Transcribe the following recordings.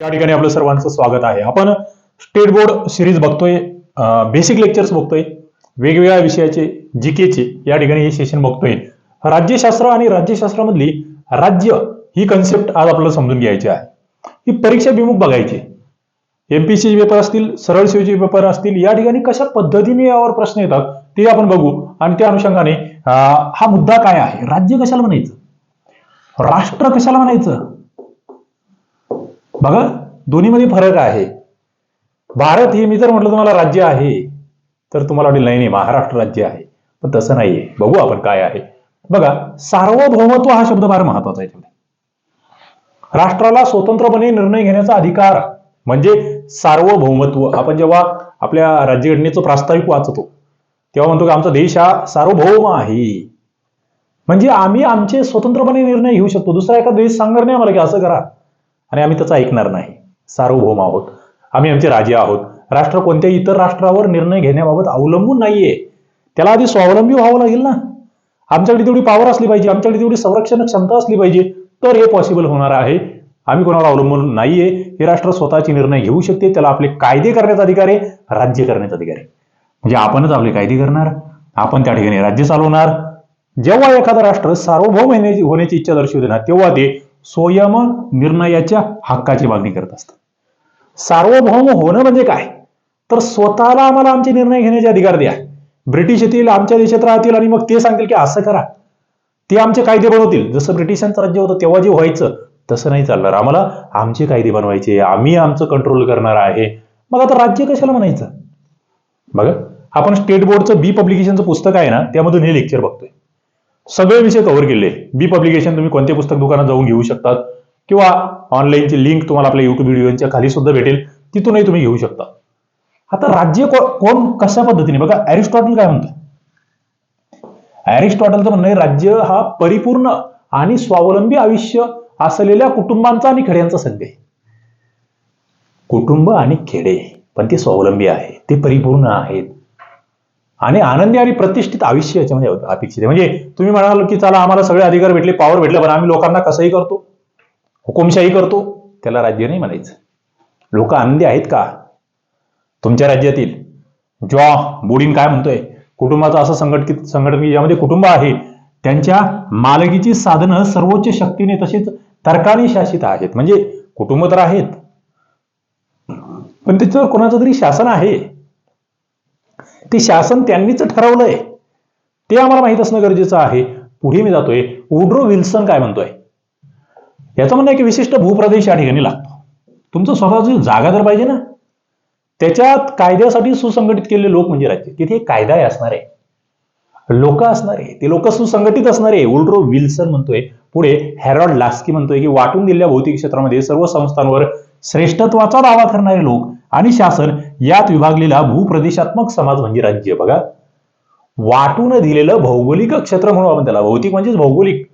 या ठिकाणी आपलं सर्वांचं स्वागत आहे. आपण स्टेट बोर्ड सिरीज बघतोय बेसिक लेक्चर्स बघतोय वेगवेगळ्या विषयाचे जीकेचे या ठिकाणी हे सेशन बघतोय. राज्यशास्त्र आणि राज्यशास्त्रामधली राज्य ही कन्सेप्ट आज आपल्याला समजून घ्यायची आहे. ही परीक्षा विमुख बघायची. एमपीसी पेपर असतील सरळ सेवेचे पेपर असतील या ठिकाणी कशा पद्धतीने यावर प्रश्न येतात ते आपण बघू. आणि त्या अनुषंगाने हा मुद्दा काय आहे? राज्य कशाला म्हणायचं? राष्ट्र कशाला म्हणायचं? बघा दोन्हीमध्ये फरक आहे. भारत हे मी जर म्हटलं तुम्हाला राज्य आहे तर तुम्हाला वाटेल नाही नाही महाराष्ट्र राज्य आहे. पण तसं नाहीये. बघू आपण काय आहे. बघा सार्वभौमत्व हा शब्द फार महत्त्वाचा आहे राष्ट्राला स्वतंत्रपणे निर्णय घेण्याचा अधिकार म्हणजे सार्वभौमत्व. आपण जेव्हा आपल्या राज्यघटनेचं प्रास्ताविक वाचतो तेव्हा म्हणतो की आमचा देश हा सार्वभौम आहे. म्हणजे आम्ही आमचे स्वतंत्रपणे निर्णय घेऊ शकतो. दुसरा एखादा देश सांगणार नाही आम्हाला की असं करा. आणि आम्ही त्याचं ऐकणार नाही. सार्वभौम आहोत. आम्ही आमचे राजे आहोत. राष्ट्र कोणत्याही इतर राष्ट्रावर निर्णय घेण्याबाबत अवलंबून नाहीये. त्याला आधी स्वावलंबी व्हावं लागेल ना? आमच्याकडे तेवढी पॉवर असली पाहिजे. आमच्याकडे तेवढी संरक्षण क्षमता असली पाहिजे. तर हे पॉसिबल होणार आहे. आम्ही कोणावर अवलंबून नाहीये. हे राष्ट्र स्वतःचे निर्णय घेऊ शकते. त्याला आपले कायदे करण्याचा अधिकार आहे. राज्य करण्याचा अधिकार आहे. म्हणजे आपणच आपले कायदे करणार. आपण त्या ठिकाणी राज्य चालवणार. जेव्हा एखादा राष्ट्र सार्वभौम होण्याची होण्याची इच्छा दर्शवते ना तेव्हा ते स्वयं निर्णयाच्या हक्काची मागणी करत असतात. सार्वभौम होणं म्हणजे काय? तर स्वतःला आम्हाला आमचे निर्णय घेण्याचे अधिकार द्या. ब्रिटिश येतील आमच्या देशात राहतील आणि मग ते सांगतील की असं करा. ते आमचे कायदे बनवतील. जसं ब्रिटिशांचं राज्य होतं तेव्हा जे व्हायचं तसं नाही चालणार. आम्हाला आमचे कायदे बनवायचे. आम्ही आमचं कंट्रोल करणार आहे. मग आता राज्य कशाला म्हणायचं? बघा आपण स्टेट बोर्डचं बी पब्लिकेशनचं पुस्तक आहे ना त्यामधून हे लेक्चर बघतोय. सगळे विषय कव्हर केले. बी पब्लिकेशन तुम्ही कोणते पुस्तक दुकानात जाऊन घेऊ शकतात किंवा ऑनलाईनची लिंक तुम्हाला आपल्या युट्यूब व्हिडिओच्या खाली सुद्धा भेटेल. तिथूनही तुम्ही घेऊ शकता. आता राज्य कोण कशा पद्धतीने? बघा अरिस्टॉटल काय म्हणतो अरिस्टॉटलचं म्हणणं आहे राज्य हा परिपूर्ण आणि स्वावलंबी आयुष्य असलेल्या कुटुंबांचा आणि खेड्यांचा संघ आहे. कुटुंब आणि खेडे पण ते स्वावलंबी आहे. ते परिपूर्ण आहेत. आणि आनंदी आणि प्रतिष्ठित आयुष्य याच्यामध्ये अपेक्षित आहे. म्हणजे तुम्ही म्हणाल की चला आम्हाला सगळे अधिकार भेटले पॉवर भेटले पण आम्ही लोकांना कसंही करतो हुकुमशाही करतो त्याला राज्य नाही म्हणायचं. लोक आनंदी आहेत का? तुमच्या राज्यातील जॉ बोडीन काय म्हणतोय? कुटुंबाचं असं संघटित संघटन की ज्यामध्ये कुटुंब आहे त्यांच्या मालकीची साधनं सर्वोच्च शक्तीने तसेच तर्काने शासित आहेत. म्हणजे कुटुंब तर आहेत पण त्याच्यावर कोणाचं तरी शासन आहे. ते शासन त्यांनीच ठरवलंय. ते आम्हाला माहीत असणं गरजेचं आहे. पुढे मी जातोय. उड्रो विल्सन काय म्हणतोय? याचं म्हणणं आहे की विशिष्ट भूप्रदेश या ठिकाणी लागतो. तुमचं स्वतःची जागा तर पाहिजे ना. त्याच्यात कायद्यासाठी सुसंघटित केलेले लोक म्हणजे राज्य. तिथे एक कायदा असणार आहे. लोक असणार आहे. ते लोक सुसंघटित असणार आहे. उल्ड्रो विल्सन म्हणतोय. पुढे हॅरॉल्ड लास्की म्हणतोय की वाटून दिलेल्या भौतिक क्षेत्रामध्ये सर्व संस्थांवर श्रेष्ठत्वाचा दावा करणारे लोक आणि शासन यात विभागलेला भूप्रदेशात्मक समाज म्हणजे राज्य. बघा. वाटून दिलेलं भौगोलिक क्षेत्र म्हणून आपण त्याला. भौतिक म्हणजेच भौगोलिक.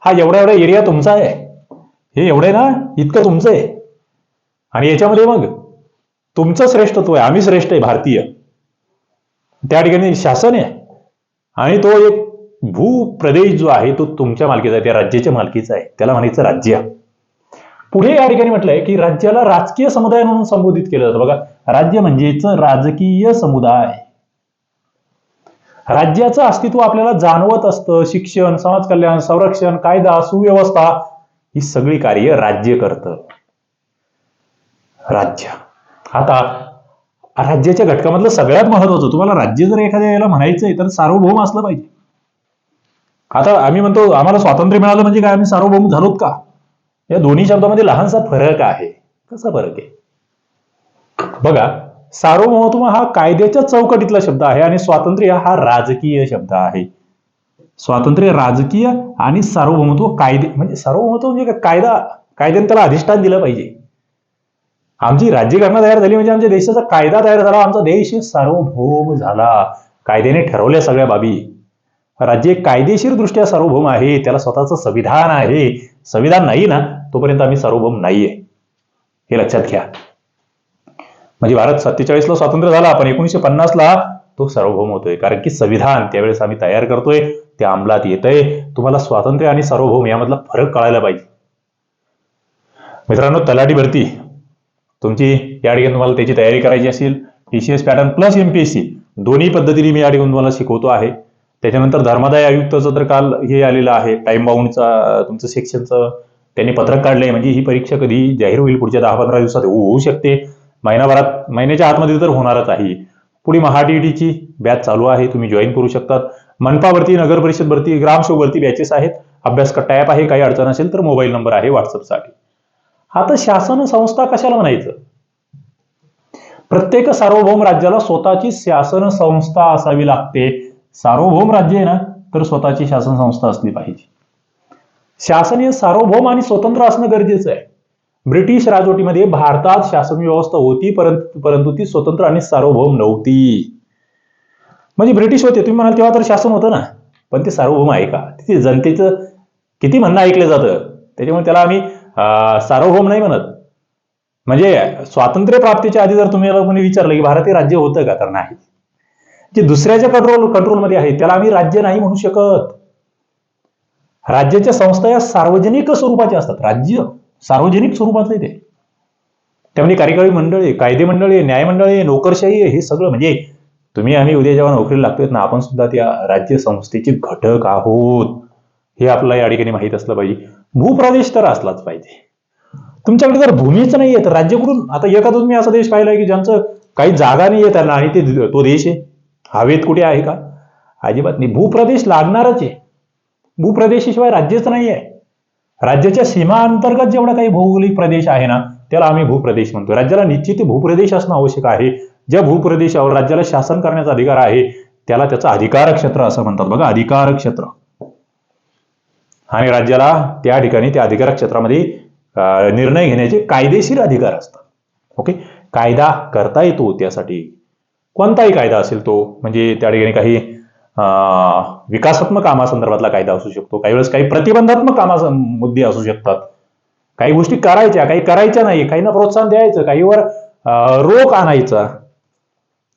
हा एवढा एवढा एरिया तुमचा आहे. हे एवढं आहे ना इतकं तुमचं आहे. आणि याच्यामध्ये मग तुमचं श्रेष्ठत्व आहे. आम्ही श्रेष्ठ आहे भारतीय. त्या ठिकाणी शासन आहे. आणि तो एक भूप्रदेश जो आहे तो तुमच्या मालकीचा आहे. त्या राज्याच्या मालकीचा आहे. त्याला म्हणायचं राज्य. पुढे या ठिकाणी म्हटलंय की राज्याला राजकीय समुदाय म्हणून संबोधित केलं जातं. बघा राज्य म्हणजेच राजकीय समुदाय. राज्याचं अस्तित्व आपल्याला जाणवत असतं. शिक्षण समाज कल्याण संरक्षण कायदा सुव्यवस्था ही सगळी कार्य राज्य करतं. राज्य. आता राज्याच्या घटकामधलं सगळ्यात महत्वाचं तुम्हाला राज्य जर एखाद्या याला म्हणायचंय तर सार्वभौम असलं पाहिजे. आता आम्ही म्हणतो आम्हाला स्वातंत्र्य मिळालं म्हणजे काय? आम्ही सार्वभौम झालोत का? या दोन्ही शब्दामध्ये लहानसा फरक आहे. कसा फरक आहे? बघा सार्वभौमत्व हा कायद्याच्या चौकटीतला शब्द आहे आणि स्वातंत्र्य हा राजकीय शब्द आहे. स्वातंत्र्य राजकीय आणि सार्वभौमत्व कायदे म्हणजे सार्वभौमत्व म्हणजे काय? कायदा कायद्याने त्याला अधिष्ठान दिलं पाहिजे. आमची राज्यघटना तयार झाली म्हणजे आमच्या देशाचा कायदा तयार झाला. आमचा देश सार्वभौम झाला. कायद्याने ठरवल्या सगळ्या बाबी. राज्य कायदेशीर दृष्ट्या सार्वभौम आहे त्याला स्वतःचं संविधान आहे. संविधान नाही ना तोपर्यंत आम्ही सार्वभौम नाहीये. हे लक्षात घ्या. म्हणजे भारत सत्तेचाळीसला स्वातंत्र्य झाला पण एकोणीशे पन्नासला तो सार्वभौम होतोय. कारण की संविधान त्यावेळेस आम्ही तयार करतोय ते अंमलात येतंय. तुम्हाला स्वातंत्र्य आणि सार्वभौम यामधला फरक कळायला पाहिजे. मित्रांनो तलाठी भरती. तुमची या ठिकाणी तुम्हाला त्याची तयारी करायची असेल. पीसीएस पॅटर्न प्लस एमपीएससी दोन्ही पद्धतीने मी या ठिकाणी तुम्हाला शिकवतो आहे. त्याच्यानंतर धर्मादाय आयुक्ताचं तर काल हे आलेलं आहे टाइम बाउंडचा तुमचं सेक्शनचं त्यांनी पत्रक काढलंय म्हणजे ही परीक्षा कधी जाहीर होईल? पुढच्या दहा पंधरा दिवसात होऊ शकते. महिनाभरात महिन्याच्या आतमध्ये तर होणारच आहे. पुढे महाडीईटीची बॅच चालू आहे तुम्ही जॉईन करू शकतात. मनपावरती नगर परिषद भरती ग्रामसेवक बॅचेस आहेत. अभ्यास कट्टा ॲप आहे काही अडचण असेल तर मोबाईल नंबर आहे व्हॉट्सअपसाठी आता शासन संस्था कशाला म्हणायचं? प्रत्येक सार्वभौम राज्याला स्वतःची शासन संस्था असावी लागते. सार्वभौम राज्य आहे ना तर स्वतःची शासन संस्था असली पाहिजे. शासन हे सार्वभौम आणि स्वतंत्र असणं गरजेचं आहे. ब्रिटिश राजवटीमध्ये भारतात शासन व्यवस्था होती परंतु परंतु ती स्वतंत्र आणि सार्वभौम नव्हती. म्हणजे ब्रिटिश होते तुम्ही म्हणाल तेव्हा तर शासन होतं ना. पण ते सार्वभौम आहे का? तिथे जनतेचं किती म्हणणं ऐकलं जातं. त्याच्यामुळे त्याला आम्ही सार्वभौम नाही म्हणत. म्हणजे स्वातंत्र्य प्राप्तीच्या आधी जर तुम्ही कोणी विचारलं की भारतीय राज्य होतं का तर नाही. जे दुसऱ्याच्या कंट्रोल कंट्रोलमध्ये आहे त्याला आम्ही राज्य नाही म्हणू शकत. राज्याच्या संस्था या सार्वजनिक स्वरूपाच्या असतात. राज्य सार्वजनिक स्वरूपाचं आहे ते. त्यामध्ये कार्यकारी मंडळी कायदे मंडळी न्यायमंडळे नोकरशाही हे सगळं. म्हणजे तुम्ही आम्ही उद्या जेव्हा नोकरीला लागतोय ना आपण सुद्धा त्या राज्य संस्थेचे घटक आहोत. हे आपल्याला या ठिकाणी माहीत असलं पाहिजे. भूप्रदेश तर असलाच पाहिजे. तुमच्याकडे जर भूमीच नाही तर राज्य कुठून? आता एखादा तुम्ही असा देश पाहिलाय की ज्यांचं काही जागा नाही आहे त्यांना आणि ते तो देश आहे. हवेत कुठे आहे का? अजिबात नाही. भूप्रदेश लागणारच आहे. भूप्रदेशाशिवाय राज्यच नाही आहे राज्याच्या सीमा अंतर्गत जेवढा काही भौगोलिक प्रदेश आहे ना त्याला आम्ही भूप्रदेश म्हणतो. राज्याला निश्चित भूप्रदेश असणं आवश्यक आहे. ज्या भूप्रदेशावर राज्याला शासन करण्याचा अधिकार आहे त्याला त्याचं अधिकार क्षेत्र असं म्हणतात. बघा अधिकार क्षेत्र. आणि राज्याला त्या ठिकाणी त्या अधिकार क्षेत्रामध्ये निर्णय घेण्याचे कायदेशीर अधिकार असतात. ओके? कायदा करता येतो त्यासाठी. कोणताही कायदा असेल तो म्हणजे त्या ठिकाणी काही विकासात्मक कामासंदर्भातला कायदा असू शकतो. काही वेळेस काही प्रतिबंधात्मक कामा मुद्दे असू शकतात. काही गोष्टी करायच्या काही करायच्या नाही काहींना प्रोत्साहन द्यायचं काहीवर अं, रोख आणायचा.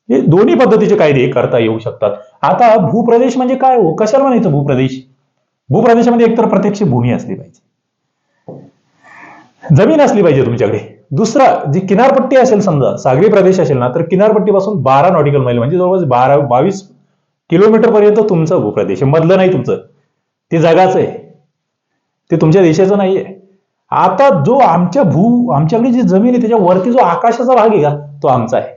हे दोन्ही पद्धतीचे कायदे करता येऊ शकतात. आता भूप्रदेश म्हणजे काय हो? कशाला म्हणायचं भूप्रदेश? भूप्रदेशामध्ये एकतर प्रत्यक्ष भूमी असली पाहिजे. जमीन असली पाहिजे तुमच्याकडे. दुसरा जी किनारपट्टी असेल समजा सागरी प्रदेश असेल ना तर किनारपट्टीपासून बारा नॉटिकल मैल म्हणजे जवळपास बारा बावीस किलोमीटर पर्यंत तुमचं भूप्रदेश आहे. मधलं नाही तुमचं. ते जगाचं आहे. ते तुमच्या देशाचं नाही आहे. आता जो आमच्या भू आमच्याकडे जी जमीन आहे त्याच्यावरती जो आकाशाचा भाग आहे का तो आमचा आहे.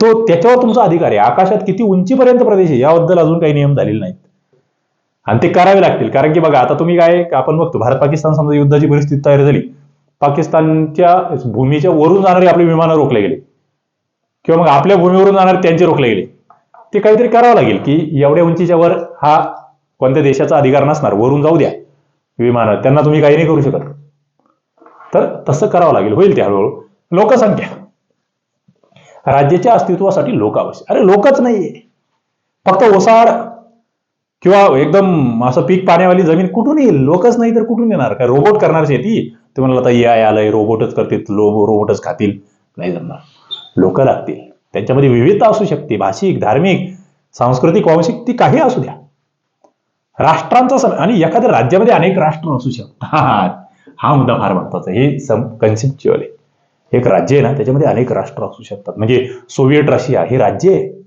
तो त्याच्यावर तुमचा अधिकार आहे. आकाशात किती उंचीपर्यंत प्रदेश आहे याबद्दल अजून काही नियम झालेले नाहीत. आणि ते करावे लागतील. कारण की बघा आता तुम्ही काय आपण बघतो भारत पाकिस्तान समजा युद्धाची परिस्थिती तयार झाली. पाकिस्तानच्या भूमीच्या वरून जाणारे आपले विमानं रोखले गेले. किंवा मग आपल्या भूमीवरून जाणारे त्यांचे रोखले गेले. ते काहीतरी करावं लागेल की एवढ्या उंचीच्या वर हा कोणत्या देशाचा अधिकार नसणार वरून जाऊ द्या. विमानं त्यांना तुम्ही काही नाही करू शकत. तर तसं करावं लागेल. होईल ते हळूहळू. लोकसंख्या. राज्याच्या अस्तित्वासाठी लोक आवश्यक. अरे लोकच नाहीये. फक्त ओसाड किंवा एकदम असं पीक पाण्यावाली जमीन कुठून येईल? लोकच नाही तर कुठून येणार? काय रोबोट करणार शेती? ते म्हणाल आता या आलंय रोबोटच करतील लो रोबोटच खातील. नाही जमणार. लोक लागतील. त्यांच्यामध्ये विविधता असू शकते भाषिक धार्मिक सांस्कृतिक वांशिक ती काही असू द्या. राष्ट्रांचा सम आणि एखाद्या राज्यामध्ये अनेक राष्ट्र असू शकतात. हा मुद्दा फार महत्त्वाचा हे सम कन्सेप्च्युअल आहे. एक राज्य आहे ना त्याच्यामध्ये अनेक राष्ट्र असू शकतात. म्हणजे सोव्हिएट रशिया हे राज्य आहे.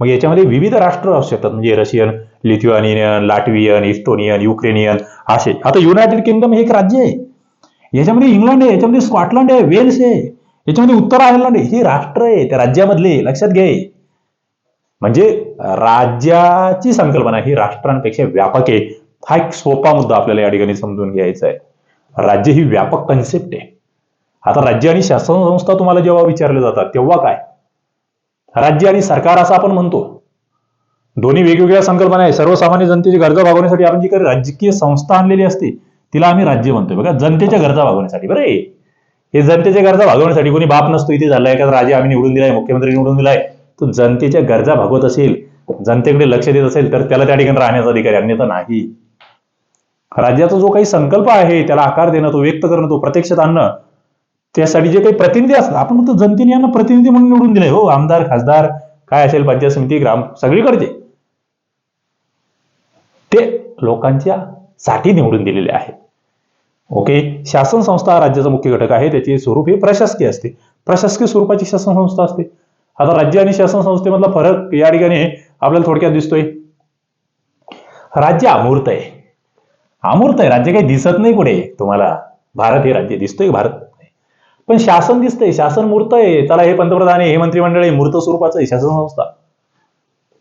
मग याच्यामध्ये विविध राष्ट्र असू शकतात. म्हणजे Russian Lithuanian Latvian Estonian Ukrainian असे. आता युनायटेड किंगडम हे एक राज्य आहे. याच्यामध्ये इंग्लंड आहे याच्यामध्ये स्कॉटलंड आहे वेल्स आहे याच्यामध्ये उत्तर आयर्लंड आहे. हे राष्ट्र आहे त्या राज्यामधले. लक्षात घ्या म्हणजे राज्याची संकल्पना ही राष्ट्रांपेक्षा व्यापक आहे. हा एक सोपा मुद्दा आपल्याला या ठिकाणी समजून घ्यायचा आहे. राज्य ही व्यापक कन्सेप्ट आहे. आता राज्य आणि शासन संस्था तुम्हाला जेव्हा विचारले जातात तेव्हा काय? राज्य आणि सरकार असं आपण म्हणतो. दोन्ही वेगवेगळ्या संकल्पना आहे सर्वसामान्य जनतेची गरजा भागवण्यासाठी आपण जी काही राजकीय संस्था आणलेली असते तिला आम्ही राज्य म्हणतोय. बघा जनतेच्या गरजा भागवण्यासाठी. बरं हे जनतेच्या गरजा भागवण्यासाठी कोणी बाप नसतो इथे झालाय का? राजा आम्ही निवडून दिलाय मुख्यमंत्री निवडून दिलाय. तो जनतेच्या गरजा भागवत असेल जनतेकडे लक्ष देत असेल तर त्याला त्या ठिकाणी राहण्याचा अधिकार अन्यथा नाही. राज्याचा जो काही संकल्प आहे त्याला आकार देणं तो व्यक्त करणं तो प्रत्यक्षात आणणं त्यासाठी जे काही प्रतिनिधी असतात आपण म्हणतो जनतेने यांना प्रतिनिधी म्हणून निवडून दिले हो आमदार खासदार काय असेल पंचायत समिती ग्राम सगळीकडचे ते लोकांच्या साठी निवडून दिलेले आहेत. ओके? शासन संस्था हा राज्याचा मुख्य घटक आहे. त्याचे स्वरूप हे प्रशासकीय असते. प्रशासकीय स्वरूपाची शासन संस्था असते. आता राज्य आणि शासन संस्थेमधला फरक या ठिकाणी आपल्याला थोडक्यात दिसतोय. राज्य अमूर्त आहे. अमूर्त आहे. राज्य काही दिसत नाही कुठे. तुम्हाला भारत हे राज्य दिसतोय भारत. पण शासन दिसतंय शासन मूर्त आहे त्याला हे पंतप्रधान आहे हे मंत्रिमंडळ आहे मूर्त स्वरूपाचं आहे शासन संस्था.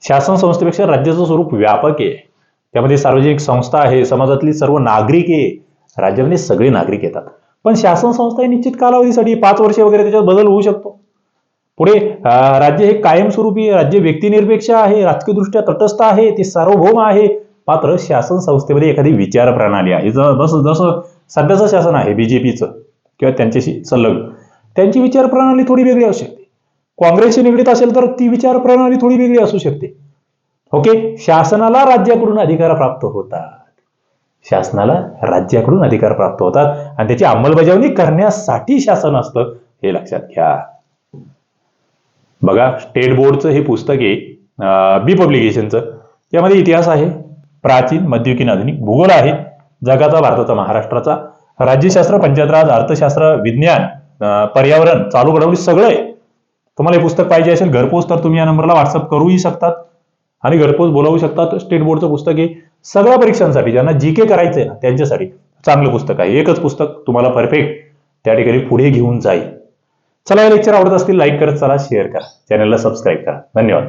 शासन संस्थेपेक्षा राज्याचं स्वरूप व्यापक आहे. त्यामध्ये सार्वजनिक संस्था आहे समाजातली सर्व नागरिक आहे. राज्यामध्ये सगळे नागरिक येतात. पण शासन संस्था ही निश्चित कालावधीसाठी पाच वर्षे वगैरे त्याच्यात बदल होऊ शकतो. पुढे राज्य हे कायमस्वरूपी राज्य व्यक्तिनिरपेक्ष आहे राजकीयदृष्ट्या तटस्थ आहे ते सार्वभौम आहे. मात्र शासन संस्थेमध्ये एखादी विचार प्रणाली आहे. जसं जसं सध्याचं शासन आहे बीजेपीचं किंवा त्यांच्याशी संलग्न. त्यांची विचार प्रणाली थोडी वेगळी असू शकते. काँग्रेसशी निगडीत असेल तर ती विचार प्रणाली थोडी वेगळी असू शकते. ओके? शासनाला राज्याकडून अधिकार प्राप्त होतात. शासनाला राज्याकडून अधिकार प्राप्त होतात. आणि त्याची अंमलबजावणी करण्यासाठी शासन असतं हे लक्षात घ्या. बघा स्टेट बोर्डचं हे पुस्तक आहे बी पब्लिकेशनचं यामध्ये इतिहास आहे. प्राचीन मध्ययुगीन आधुनिक भूगोल आहे. जगाचा भारताचा महाराष्ट्राचा. राज्यशास्त्र पंचायत राज अर्थशास्त्र विज्ञान पर्यावरण चालू घडामोडी सगळे. आहे तुम्हाला हे पुस्तक पाहिजे असेल घरपोच तर तुम्ही या नंबरला व्हॉट्सअप करूही शकतात. आणि घरपोच बोलावू शकतात. स्टेट बोर्डचं पुस्तक आहे सगळ्या परीक्षांसाठी ज्यांना जी के करायचंय ना त्यांच्यासाठी चांगलं पुस्तक आहे. एकच पुस्तक तुम्हाला परफेक्ट त्या ठिकाणी पुढे घेऊन जाईल. चला हे लेक्चर आवडत असतील लाईक करत चला शेअर करा. चॅनलला सबस्क्राईब करा. धन्यवाद.